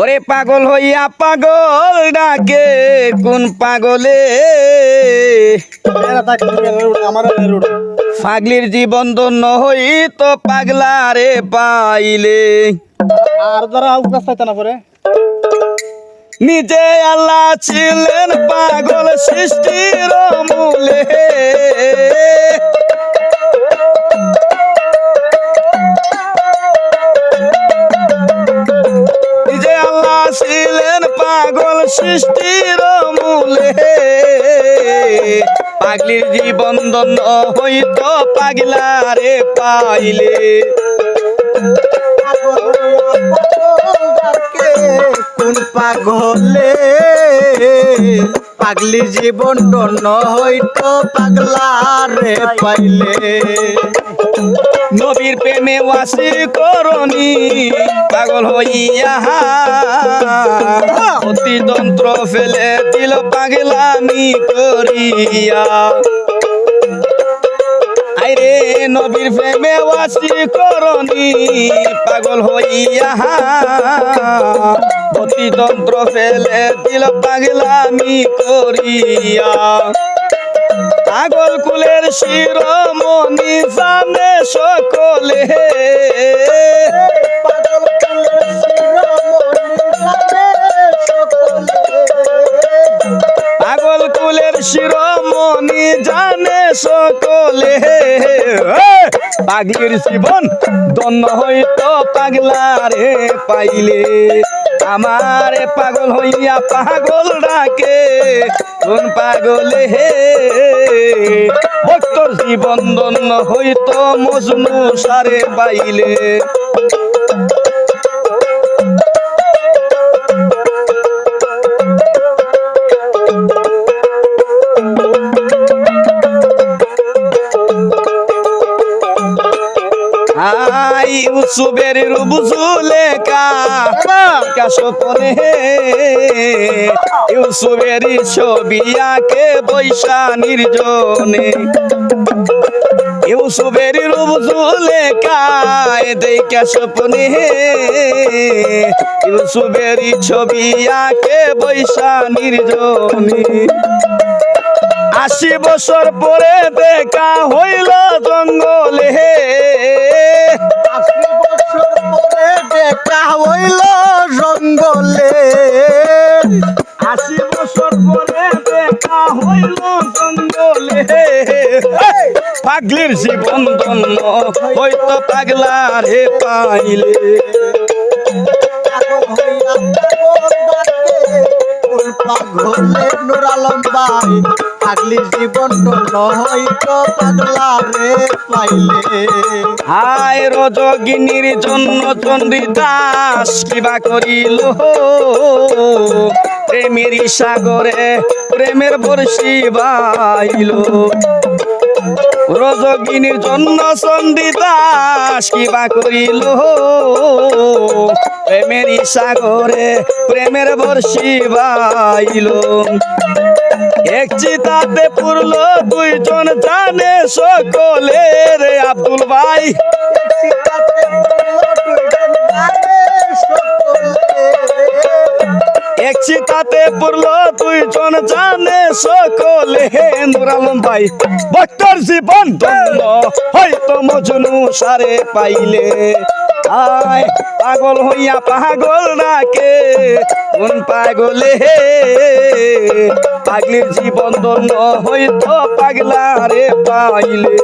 ওরে পাগল হইয়া পাগল ডাকে কোন পাগলে? পাগলির জীবন ধন্য হই তো পাগলারে পাইলে। আর কাজ না পরে? নিজে আল্লাহ ছিলেন পাগল সৃষ্টির মূলে। সৃষ্টির মূলে। পাগলির জীবন দন্য হইতো পাগলারে পাইলে। কোন পাগলে? পাগলি জীবন ডন হইতো পাগলা রে পাইলে। নবীর প্রেমে ওয়াসি করনি, পাগল হইয়া। অতি যন্ত্র ফেলে দিল পাগলামি করিয়া। আইরে নবীর প্রেমে ওয়াসি করনি, পাগল হইয়া। অতি যন্ত্র ফেলে দিল পাগলামি করিয়া। পাগল কুলের শিরোমণি জানে সকলে। পাগল কুলের শিরোমণি জানে সকলে পাগলির জীবন দন্য হইতো পাগলারে পাইলে। আমারে পাগল হইয়া পাগল ডাকে, কোন পাগলে হে? ভক্তর জীবন দন্য হইতো মজনু সারে পাইলে। আই উৎসবের বুঝুলে কা কাশপনে ইউসুফের ছবি আঁকে বৈশা নির্জনে। ইউসুফের বুঝুলে কায় দেখা স্বপ্নে। ইউসুফের ছবি আঁকে বৈশা নির্জনে। আশি বছর পরে দেখা হইল জঙ্গলে। আশি বছর পরে দেখা হইল জঙ্গলে। আশি বছর পরে দেখা হইল জঙ্গলে। পাগলির জীবন ধন্য, হয়তো পাগলারে পাইলে। আলম ভাই জীবন হইতো পাগলা রে পাইলে হায় রজগিনীর জন্য কিবা করিল প্রেমের সাগরে প্রেমের বর্ষি বাইল। রজগিনীর জন্য দাস কিবা করিল প্রেমের সাগরে প্রেমের বর্ষি বাইল। এক চিতাতে পুরল দুইজন জানে সকলে রে আব্দুল ভাই। এক চিতাতে পুরল দুইজন জানে সকলে নুর আলম ভাই। বক্তর জীবন ধন্য, হয়তো মজনু সারে পাইলে। আয় পাগল হইয়া পাগল ডাকে কোন পাগলে পাগলির জীবন ধন্য হইতো পাগলারে পাইলে।